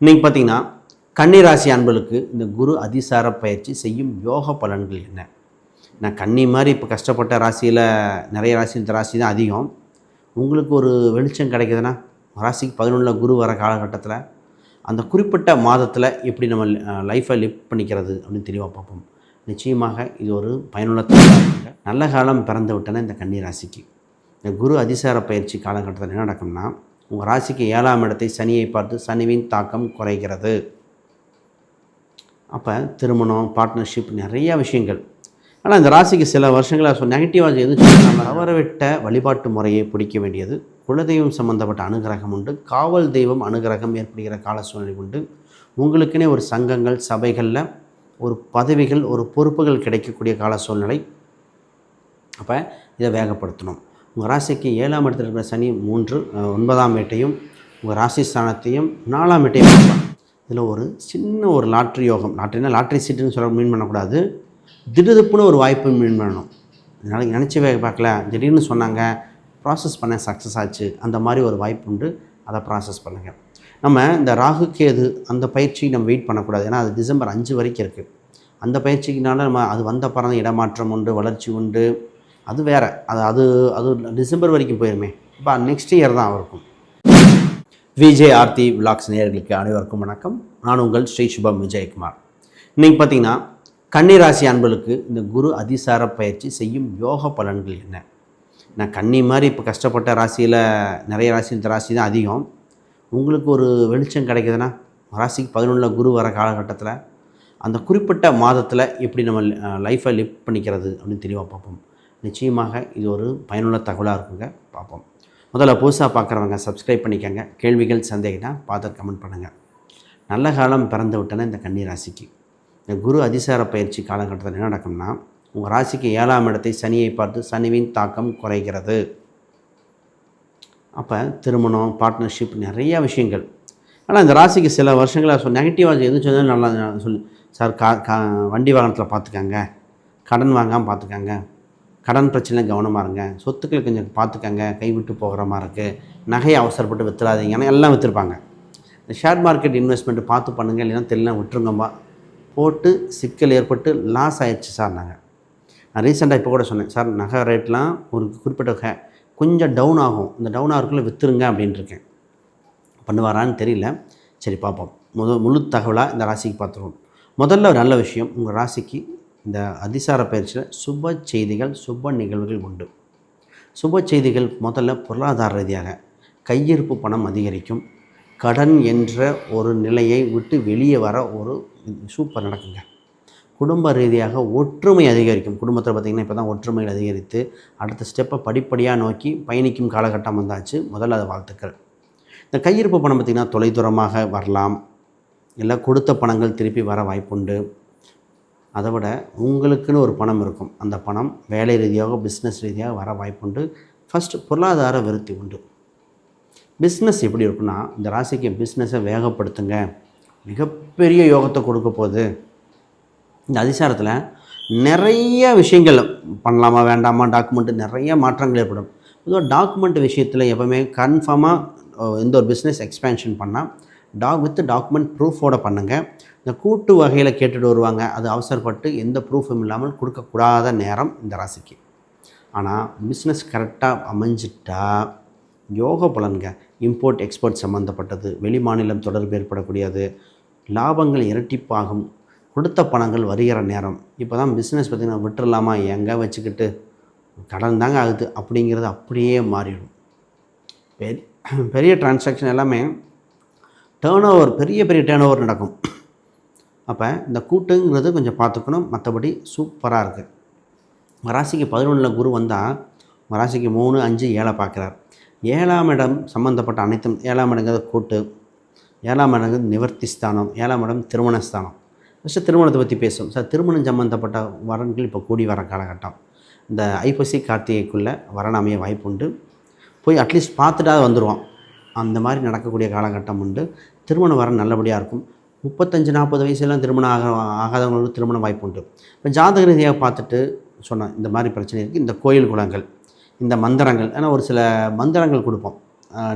இன்றைக்கி பார்த்தீங்கன்னா கன்னிராசி அன்பர்களுக்கு இந்த குரு அதிசார பயிற்சி செய்யும் யோக பலன்கள் என்ன? நான் கன்னி மாதிரி இப்போ கஷ்டப்பட்ட ராசியில் நிறைய ராசி இந்த ராசி தான் அதிகம். உங்களுக்கு ஒரு வெளிச்சம் கிடைக்குதுன்னா ராசிக்கு பதினொன்றில் குரு வர காலகட்டத்தில் அந்த குறிப்பிட்ட மாதத்தில் எப்படி நம்ம லைஃப்பை லிவ் பண்ணிக்கிறது அப்படின்னு தெளிவாக பார்ப்போம். நிச்சயமாக இது ஒரு பயனுள்ள தகவலாக நல்ல காலம் பிறந்து விட்டன இந்த கன்னி ராசிக்கு. இந்த குரு அதிசார பயிற்சி காலகட்டத்தில் என்ன நடக்கும்னா உங்கள் ராசிக்கு ஏழாம் இடத்தை சனியை பார்த்து சனிவின் தாக்கம் குறைகிறது. அப்போ திருமணம் பார்ட்னர்ஷிப் நிறைய விஷயங்கள். ஆனால் இந்த ராசிக்கு சில வருஷங்களாக ஸோ நெகட்டிவாக எதுவும் தவறவிட்ட வழிபாட்டு முறையை பிடிக்க வேண்டியது. குலதெய்வம் சம்பந்தப்பட்ட அனுகிரகம் உண்டு. காவல் தெய்வம் அனுகிரகம் ஏற்படுகிற கால சூழ்நிலை உண்டு. உங்களுக்குன்னே ஒரு சங்கங்கள் சபைகளில் ஒரு பதவிகள் ஒரு பொறுப்புகள் கிடைக்கக்கூடிய கால சூழ்நிலை. அப்போ இதை வேகப்படுத்தணும். உங்கள் ராசிக்கு ஏழாம் இடத்துல இருக்கிற சனி மூன்று ஒன்பதாம் வீட்டையும் உங்கள் ராசி ஸ்தானத்தையும் நாலாம் வீட்டையும் பார்ப்பார் இதில் ஒரு சின்ன ஒரு லாட்ரி யோகம். லாட்ரினா லாட்ரி சீட்டுன்னு சொல்ல மீன் பண்ணக்கூடாது. திடுதுப்புன்னு ஒரு வாய்ப்பு மீன் பண்ணணும். அதனால் நினச்சி வே பார்க்கல. திடீர்னு சொன்னாங்க ப்ராசஸ் பண்ண சக்ஸஸ் ஆச்சு. அந்த மாதிரி ஒரு வாய்ப்பு உண்டு. அதை ப்ராசஸ் பண்ணுங்கள் நம்ம இந்த ராகு கேது அந்த பயிற்சி நம்ம வெயிட் பண்ணக்கூடாது. ஏன்னா அது டிசம்பர் அஞ்சு வரைக்கும் இருக்குது அந்த பயிற்சிக்குனால நம்ம அது வந்த பிறந்த இடமாற்றம் உண்டு வளர்ச்சி உண்டு. அது வேறு. அது அது அது டிசம்பர் வரைக்கும் போயிருமே. இப்போ நெக்ஸ்ட் இயர் தான் இருக்கும் விஜய் ஆர்த்தி விலாக்ஸ் நேயர்களுக்கு அனைவருக்கும் வணக்கம். நான் உங்கள் ஸ்ரீ சுபம் விஜயகுமார். இன்றைக்கி பார்த்தீங்கன்னா கன்னிராசி அன்பர்களுக்கு இந்த குரு அதிசார பயிற்சி செய்யும் யோக பலன்கள் என்ன? நான் கன்னி மாதிரி இப்போ கஷ்டப்பட்ட ராசியில் நிறைய ராசி இந்த ராசி தான் அதிகம். உங்களுக்கு ஒரு வெளிச்சம் கிடைக்குதுன்னா ராசிக்கு பதினொன்றில் குரு வர காலகட்டத்தில் அந்த குறிப்பிட்ட மாதத்தில் எப்படி நம்ம லைஃப்பை லிவ் பண்ணிக்கிறது அப்படின்னு தெளிவாக பார்ப்போம். நிச்சயமாக இது ஒரு பயனுள்ள தகவலாக இருக்குங்க. பார்ப்போம். முதல்ல புதுசாக பார்க்குறவங்க சப்ஸ்கிரைப் பண்ணிக்கோங்க. கேள்விகள் சந்தேகம்னா பார்த்து கமெண்ட் பண்ணுங்கள் நல்ல காலம் பிறந்து விட்டன இந்த கன்னி ராசிக்கு. இந்த குரு அதிசார பயிற்சி காலகட்டத்தில் என்ன நடக்கும்னா உங்கள் ராசிக்கு ஏழாம் இடத்தை சனியை பார்த்து சனிவின் தாக்கம் குறைகிறது. அப்போ திருமணம் பார்ட்னர்ஷிப் நிறைய விஷயங்கள். ஆனால் இந்த ராசிக்கு சில வருஷங்களாக சொல் நெகட்டிவாக எது சொன்னாலும் நல்லா சொல்லு. சார் கா கா வண்டி வாகனத்தில் பார்த்துக்காங்க. கடன் வாங்காமல் பார்த்துக்காங்க. கடன் பிரச்சனை கவனமாக இருங்க. சொத்துக்கள் கொஞ்சம் பார்த்துக்கங்க. கைவிட்டு போகிற மாதிரி இருக்குது நகையை அவசரப்பட்டு வித்துறாதீங்க. ஏன்னா எல்லாம் விற்றுருப்பாங்க இந்த ஷேர் மார்க்கெட் இன்வெஸ்ட்மெண்ட் பார்த்து பண்ணுங்கள் இல்லைன்னா தெரியல விட்டுருங்கம்மா போட்டு சிக்கல் ஏற்பட்டு லாஸ் ஆயிடுச்சு சார் நாங்கள் நான் ரீசெண்டாக இப்போ கூட சொன்னேன். சார் நகை ரேட்லாம் ஒரு குறிப்பிட்ட கொஞ்சம் டவுன் ஆகும். இந்த டவுன் ஆகிறதுக்குள்ளே விற்றுருங்க அப்படின்ட்டுருக்கேன் பண்ணுவாரான்னு தெரியல. சரி பார்ப்போம். முத முழு தகவலாக இந்த ராசிக்கு பார்த்துருவோம். முதல்ல ஒரு நல்ல விஷயம். உங்கள் ராசிக்கு இந்த அதிசார பயிற்சியில் சுப செய்திகள் சுப நிகழ்வுகள் உண்டு. சுப செய்திகள் முதல்ல பொருளாதார ரீதியாக கையிருப்பு பணம் அதிகரிக்கும். கடன் என்ற ஒரு நிலையை விட்டு வெளியே வர ஒரு சூப்பர் நடக்குங்க. குடும்ப ரீதியாக ஒற்றுமை அதிகரிக்கும். குடும்பத்தில் பார்த்திங்கன்னா இப்போ தான் ஒற்றுமைகள் அதிகரித்து அடுத்த ஸ்டெப்பை படிப்படியாக நோக்கி பயணிக்கும் காலகட்டம் வந்தாச்சு. முதல்ல அது வாழ்த்துக்கள். இந்த கையிருப்பு பணம் பார்த்திங்கன்னா தொலைதூரமாக வரலாம். இல்லை கொடுத்த பணங்கள் திருப்பி வர வாய்ப்புண்டு. அதை விட உங்களுக்குன்னு ஒரு பணம் இருக்கும். அந்த பணம் வேலை ரீதியாக பிஸ்னஸ் ரீதியாக வர வாய்ப்புண்டு. ஃபஸ்ட்டு பொருளாதார விருத்தி உண்டு. பிஸ்னஸ் எப்படி இருக்குன்னா இந்த ராசிக்கு பிஸ்னஸை வேகப்படுத்துங்க. மிகப்பெரிய யோகத்தை கொடுக்க போகுது. இந்த அதிசாரத்தில் நிறைய விஷயங்கள் பண்ணலாமா வேண்டாமா டாக்குமெண்ட்டு நிறைய மாற்றங்கள் ஏற்படும். பொதுவாக டாக்குமெண்ட் விஷயத்தில் எப்போவுமே கன்ஃபார்மாக எந்த ஒரு பிஸ்னஸ் எக்ஸ்பேன்ஷன் பண்ணால் டாக் வித் டாக்குமெண்ட் ப்ரூஃபோட பண்ணுங்கள் இந்த கூட்டு வகையில் கேட்டுட்டு வருவாங்க. அது அவசரப்பட்டு எந்த ப்ரூஃபும் இல்லாமல் கொடுக்கக்கூடாத நேரம் இந்த ராசிக்கு. ஆனால் பிஸ்னஸ் கரெக்டாக அமைஞ்சிட்டா யோக பலன்க இம்போர்ட் எக்ஸ்போர்ட் சம்மந்தப்பட்டது வெளி மாநிலம் தொடர்பு ஏற்படக்கூடியது லாபங்கள் இரட்டிப்பாகும் கொடுத்த பணங்கள் வருகிற நேரம். இப்போ தான் பிஸ்னஸ் பார்த்திங்கன்னா விட்டுறலாமா? எங்கே வச்சுக்கிட்டு கடன் தாங்க ஆகுது அப்படிங்கிறது அப்படியே மாறிடும். பெரிய பெரிய டிரான்சாக்ஷன் எல்லாமே டேர்ன் ஓவர் பெரிய பெரிய டேர்ன் ஓவர் நடக்கும். அப்போ இந்த கூட்டுங்கிறது கொஞ்சம் பார்த்துக்கணும். மற்றபடி சூப்பராக இருக்குது ராசிக்கு பதினொன்றில் குரு வந்தால் ராசிக்கு மூணு அஞ்சு ஏழை பார்க்குறார். ஏழாம் இடம் சம்மந்தப்பட்ட அனைத்தும் ஏழாம் இடங்கிறது கூட்டு ஏழாம் இடங்கிறது நிவர்த்தி ஸ்தானம் ஏழாம் இடம் திருமண ஸ்தானம். ஃபஸ்ட்டு திருமணத்தை பற்றி பேசும் சார் திருமணம் சம்மந்தப்பட்ட வரன்கள் இப்போ கூடி வர காலகட்டம். இந்த ஐப்பசி கார்த்திகைக்குள்ளே வரன் அமைய வாய்ப்பு உண்டு. போய் அட்லீஸ்ட் பார்த்துட்டாவது வந்துடுவோம் அந்த மாதிரி நடக்கக்கூடிய காலகட்டம் உண்டு. திருமணம் வர நல்லபடியாக இருக்கும். முப்பத்தஞ்சு நாற்பது வயசுலாம் திருமணம் ஆக ஆகாதவங்களுக்கு திருமண வாய்ப்பு உண்டு இப்போ ஜாதக ரீதியாக பார்த்துட்டு சொன்னேன் இந்த மாதிரி பிரச்சனை இருக்குது இந்த கோயில் குளங்கள் இந்த மந்திரங்கள் ஏன்னா ஒரு சில மந்திரங்கள் கொடுப்போம்.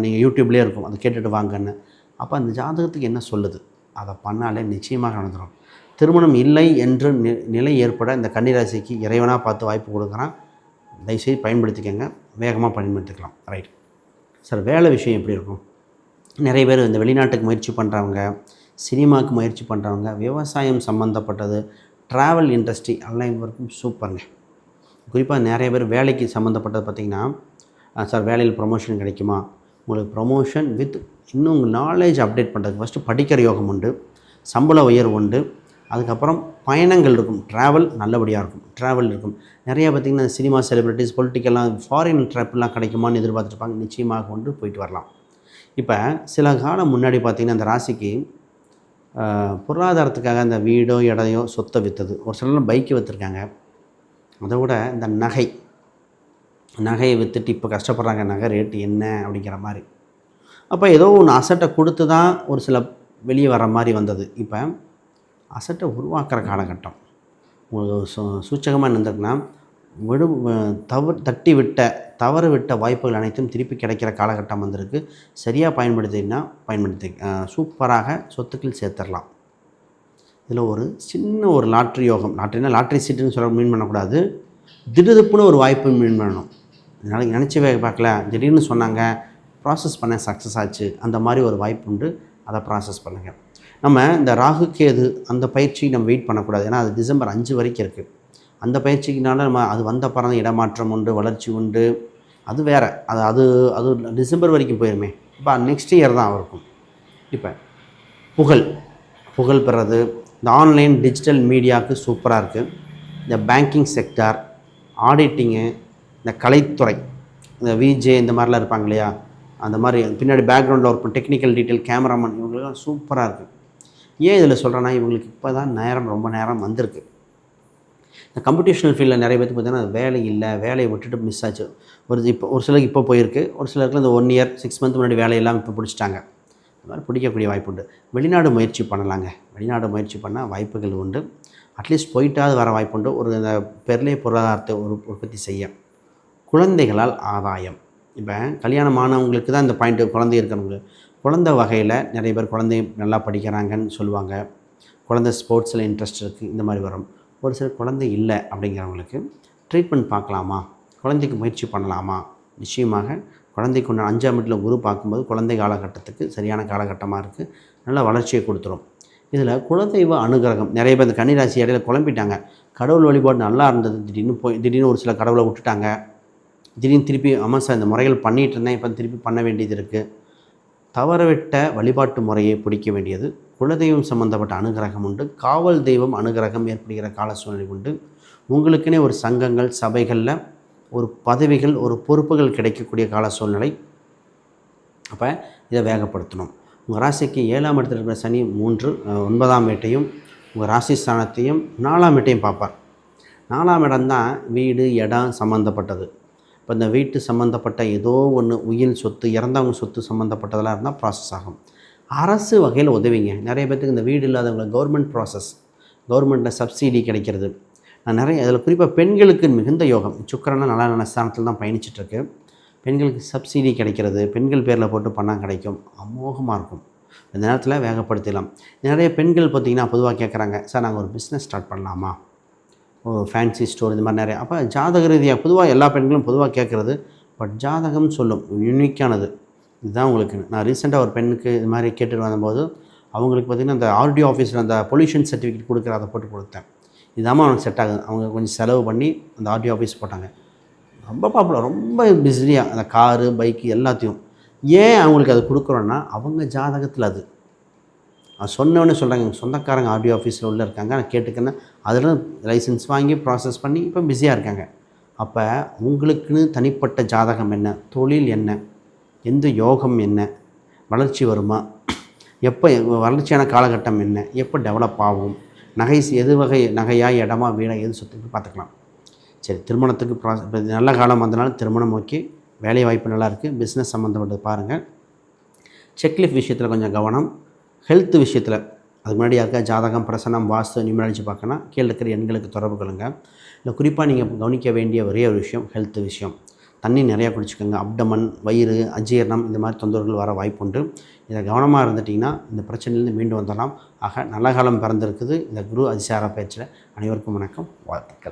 நீங்கள் யூடியூப்லேயே இருக்கும். அதை கேட்டுட்டு வாங்கன்னு. அப்போ அந்த ஜாதகத்துக்கு என்ன சொல்லுது? அதை பண்ணாலே நிச்சயமாக நடந்துடும் திருமணம் இல்லை என்று நி நிலை ஏற்பட இந்த கன்னிராசிக்கு இறைவனாக பார்த்து வாய்ப்பு கொடுக்குறான். தயவுசெய்து பயன்படுத்திக்கங்க. வேகமாக பயன்படுத்திக்கலாம். ரைட். சார் வேலை விஷயம் எப்படி இருக்கும்? நிறைய பேர் இந்த வெளிநாட்டுக்கு முயற்சி பண்ணுறவங்க சினிமாவுக்கு முயற்சி பண்ணுறவங்க விவசாயம் சம்மந்தப்பட்டது ட்ராவல் இண்டஸ்ட்ரி அனைவருக்கும் சூப்பருங்க. குறிப்பாக நிறைய பேர் வேலைக்கு சம்மந்தப்பட்டது பார்த்திங்கன்னா சார் வேலையில் ப்ரொமோஷன் கிடைக்குமா? உங்களுக்கு ப்ரொமோஷன் வித் இன்னும் உங்கள் நாலேஜ் அப்டேட் பண்ணுறதுக்கு ஃபஸ்ட்டு படிக்கிற யோகம் உண்டு சம்பள உயர்வு உண்டு அதுக்கப்புறம் பயணங்கள் இருக்கும் ட்ராவல் நல்லபடியாக இருக்கும் ட்ராவல் இருக்கும். நிறைய பார்த்திங்கன்னா சினிமா செலிப்ரிட்டிஸ் பொலிட்டிக்கெல்லாம் ஃபாரின் ட்ரிப்லாம் கிடைக்குமான்னு எதிர்பார்த்துருப்பாங்க நிச்சயமாக கொண்டு போயிட்டு வரலாம். இப்போ சில காலம் முன்னாடி பார்த்திங்கன்னா அந்த ராசிக்கு பொருளாதாரத்துக்காக அந்த வீடோ இடையோ சொத்தை விற்றது ஒரு சிலர் பைக்கு விற்றுருக்காங்க அதை விட இந்த நகை நகையை விற்றுட்டு இப்போ கஷ்டப்படுறாங்க. நகை ரேட்டு என்ன அப்படிங்கிற மாதிரி. அப்போ ஏதோ ஒன்று அசட்டை கொடுத்து தான் ஒரு சில வெளியே வர மாதிரி வந்தது. இப்போ அசட்டை உருவாக்குற காலகட்டம். உங்களுக்கு சூச்சகமாக இருந்திருக்குன்னா விடு தவறு தட்டி விட்ட தவறு விட்ட வாய்ப்புகள் அனைத்தும் திருப்பி கிடைக்கிற காலகட்டம் வந்திருக்கு. சரியாக பயன்படுத்தினா பயன்படுத்தி சூப்பராக சொத்துக்கள் சேர்த்துடலாம். இதில் ஒரு சின்ன ஒரு லாட்ரி யோகம் லாட்ரினா லாட்ரி சீட்டுன்னு சொல்ல மீன் பண்ணக்கூடாது. திடுதுப்புன்னு ஒரு வாய்ப்பு மீன் பண்ணணும். நாளைக்கு நினச்சவே பார்க்கல. திடீர்னு சொன்னாங்க ப்ராசஸ் பண்ண சக்ஸஸ் ஆச்சு. அந்த மாதிரி ஒரு வாய்ப்பு உண்டு. அதை ப்ராசஸ் பண்ணுங்கள் நம்ம இந்த ராகு கேது அந்த பயிற்சி நம்ம வெயிட் பண்ணக்கூடாது. ஏன்னா அது டிசம்பர் அஞ்சு வரைக்கும் இருக்குது அந்த பயிற்சிக்குனால நம்ம அது வந்த பிறந்த இடமாற்றம் உண்டு வளர்ச்சி உண்டு. அது வேறு. அது அது அது டிசம்பர் வரைக்கும் போயிருமே. இப்போ நெக்ஸ்ட் இயர் தான் இருக்கும். இப்போ புகழ். புகழ் பெறது. இந்த ஆன்லைன் டிஜிட்டல் மீடியாவுக்கு சூப்பராக இருக்குது இந்த பேங்கிங் செக்டார் ஆடிட்டிங்கு இந்த கலைத்துறை இந்த விஜே இந்த மாதிரிலாம் இருப்பாங்க இல்லையா? அந்த மாதிரி பின்னாடி பேக்ரவுண்டில் ஒர்க் டெக்னிக்கல் டீட்டெயில் கேமராமேன் இவங்களுக்குலாம் சூப்பராக இருக்குது ஏன் இதில் சொல்கிறேன்னா இவங்களுக்கு இப்போ தான் நேரம் ரொம்ப நேரம் வந்திருக்கு. இந்த கம்படிஷனல் ஃபீல்டில் நிறைய பேருக்கு பார்த்தீங்கன்னா வேலை இல்லை வேலையை விட்டுட்டு மிஸ் ஆச்சு. ஒரு இப்போ ஒரு சிலருக்கு இப்போ போயிருக்கு. ஒரு சிலருக்கு இந்த ஒன் இயர் சிக்ஸ் மந்த் முன்னாடி வேலையெல்லாம் இப்போ பிடிச்சிட்டாங்க. அது மாதிரி பிடிக்கக்கூடிய வாய்ப்பு உண்டு. வெளிநாடு முயற்சி பண்ணலாங்க. வெளிநாடு முயற்சி பண்ணால் வாய்ப்புகள் உண்டு. அட்லீஸ்ட் போயிட்டாவது வர வாய்ப்பு உண்டு. ஒரு இந்த பெருளை பொருளாதாரத்தை ஒரு உற்பத்தி செய்ய. குழந்தைகளால் ஆதாயம். இப்போ கல்யாணம் ஆனவங்களுக்கு தான் இந்த பாயிண்ட் குழந்தை இருக்கிறவங்க குழந்தை வகையில் நிறைய பேர் குழந்தை நல்லா படிக்கிறாங்கன்னு சொல்லுவாங்க. குழந்தை ஸ்போர்ட்ஸில் இன்ட்ரெஸ்ட் இருக்குது இந்த மாதிரி வரும். ஒரு சில குழந்தை இல்லை அப்படிங்கிறவங்களுக்கு ட்ரீட்மெண்ட் பார்க்கலாமா? குழந்தைக்கு முயற்சி பண்ணலாமா? நிச்சயமாக குழந்தைக்கு ஒன்று அஞ்சாம் வீட்டில் குரு பார்க்கும்போது குழந்தை காலகட்டத்துக்கு சரியான காலகட்டமாக இருக்குது நல்ல வளர்ச்சியை கொடுத்துரும். இதில் குலதெய்வ அனுகிரகம். நிறைய பேர் இந்த கன்னிராசி இடையில குழம்பிட்டாங்க. கடவுள் வழிபாடு நல்லா இருந்தது. திடீர்னு போய் திடீர்னு ஒரு சில கடவுளை விட்டுட்டாங்க. திடீர்னு திருப்பி ஆமாம் சார் இந்த முறைகள் பண்ணிகிட்டு இருந்தேன். இப்போ திருப்பி பண்ண வேண்டியது இருக்குது தவறவிட்ட வழிபாட்டு முறையை பிடிக்க வேண்டியது குலதெய்வம் சம்பந்தப்பட்ட அனுகிரகம் உண்டு. காவல் தெய்வம் அனுகிரகம் ஏற்படுகிற கால சூழ்நிலை உண்டு. உங்களுக்குன்னே ஒரு சங்கங்கள் சபைகளில் ஒரு பதவிகள் ஒரு பொறுப்புகள் கிடைக்கக்கூடிய கால சூழ்நிலை. அப்போ இதை வேகப்படுத்தணும். உங்கள் ராசிக்கு ஏழாம் இடத்துல இருக்கிற சனி மூன்று ஒன்பதாம் வீட்டையும் உங்கள் ராசி ஸ்தானத்தையும் நாலாம் வீட்டையும் பார்ப்பார். நாலாம் இடம் தான் வீடு இடம் சம்மந்தப்பட்டது இப்போ இந்த வீட்டு சம்மந்தப்பட்ட ஏதோ ஒன்று உயிர் சொத்து இறந்தவங்க சொத்து சம்மந்தப்பட்டதெல்லாம் இருந்தால் ப்ராசஸ் ஆகும். அரசு வகையில் உதவிங்க. நிறைய பேர்த்துக்கு இந்த வீடு இல்லாதவங்க கவர்மெண்ட் ப்ராசஸ் கவர்மெண்ட்டில் சப்சிடி கிடைக்கிறது. நான் நிறைய அதில் குறிப்பாக பெண்களுக்கு மிகுந்த யோகம். சுக்கரனா நல்ல நல்ல ஸ்தானத்தில் தான் பயணிச்சிட்ருக்கு. பெண்களுக்கு சப்சிடி கிடைக்கிறது பெண்கள் பேரில் போட்டு பணம் கிடைக்கும். அமோகமாக இருக்கும். இந்த நேரத்தில் வேகப்படுத்திடலாம். நிறைய பெண்கள் பார்த்திங்கன்னா பொதுவாக கேட்குறாங்க சார் நாங்கள் ஒரு பிஸ்னஸ் ஸ்டார்ட் பண்ணலாமா? ஒரு ஃபேன்சி ஸ்டோர் இந்த மாதிரி நிறைய. அப்போ ஜாதக ரீதியாக பொதுவாக எல்லா பெண்களும் பொதுவாக கேட்குறது பட் ஜாதகம் சொல்லும் யூனிக்கானது இதுதான் உங்களுக்கு. நான் ரீசெண்டாக ஒரு பெண்ணுக்கு இது மாதிரி கேட்டுட்டு வந்தபோது அவங்களுக்கு பார்த்திங்கன்னா அந்த ஆர்டிஓ ஆஃபீஸில் அந்த பொல்யூஷன் சர்டிஃபிகேட் கொடுக்குற அதை போட்டு கொடுத்தேன். இதாம்மா அவனுக்கு செட் ஆகுது. அவங்க கொஞ்சம் செலவு பண்ணி அந்த ஆர்டிஓ ஆஃபீஸ் போட்டாங்க. ரொம்ப பாப்புலர் ரொம்ப பிஸியாக அந்த காரு பைக்கு எல்லாத்தையும். ஏன் அவங்களுக்கு அது கொடுக்குறோன்னா அவங்க ஜாதகத்தில் அது. அது சொன்னோன்னே சொல்கிறாங்க எங்கள் சொந்தக்காரங்க ஆர்டிஓ ஆஃபீஸில் உள்ளே இருக்காங்க. நான் கேட்டுக்கன்னு அதில் லைசன்ஸ் வாங்கி ப்ராசஸ் பண்ணி இப்போ பிஸியாக இருக்காங்க. அப்போ உங்களுக்குன்னு தனிப்பட்ட ஜாதகம் என்ன? தொழில் என்ன? எந்த யோகம் என்ன? வளர்ச்சி வருமா? எப்போ வளர்ச்சியான காலகட்டம் என்ன? எப்போ டெவலப் ஆகும்? நகை எது வகை நகையாக இடமா வீடாக எது சொத்துக்கு பார்த்துக்கலாம். சரி திருமணத்துக்கு ப்ராசஸ் இப்போ நல்ல காலம் வந்தனால திருமணம் ஓகே. வேலை வாய்ப்பு நல்லாயிருக்கு பிஸ்னஸ் சம்மந்தப்பட்டது பாருங்கள் செக்லிஃப் விஷயத்தில் கொஞ்சம் கவனம். ஹெல்த் விஷயத்தில் அதுக்கு முன்னாடி யாருக்கா ஜாதகம் பிரசனம் வாஸ்து நிமிடழிச்சு பார்க்கணும் கீழே இருக்கிற எண்களுக்கு தொடர்பு கொள்ளுங்கள் இல்லை குறிப்பாக நீங்கள் கவனிக்க வேண்டிய ஒரே ஒரு விஷயம் ஹெல்த் விஷயம். தண்ணி நிறையா குடிச்சுக்கோங்க. அப்டமன் வயிறு அஜீரணம் இந்த மாதிரி தொந்தரவுகள் வர வாய்ப்பு உண்டு இதை கவனமாக இருந்துட்டிங்கன்னா இந்த பிரச்சனையிலேருந்து மீண்டு வந்துடலாம். ஆக நல்ல காலம் பிறந்திருக்குது. இந்த குரு அதிசார பயிற்சியில் அனைவருக்கும் வணக்கம். வாழ்த்துக்கள்.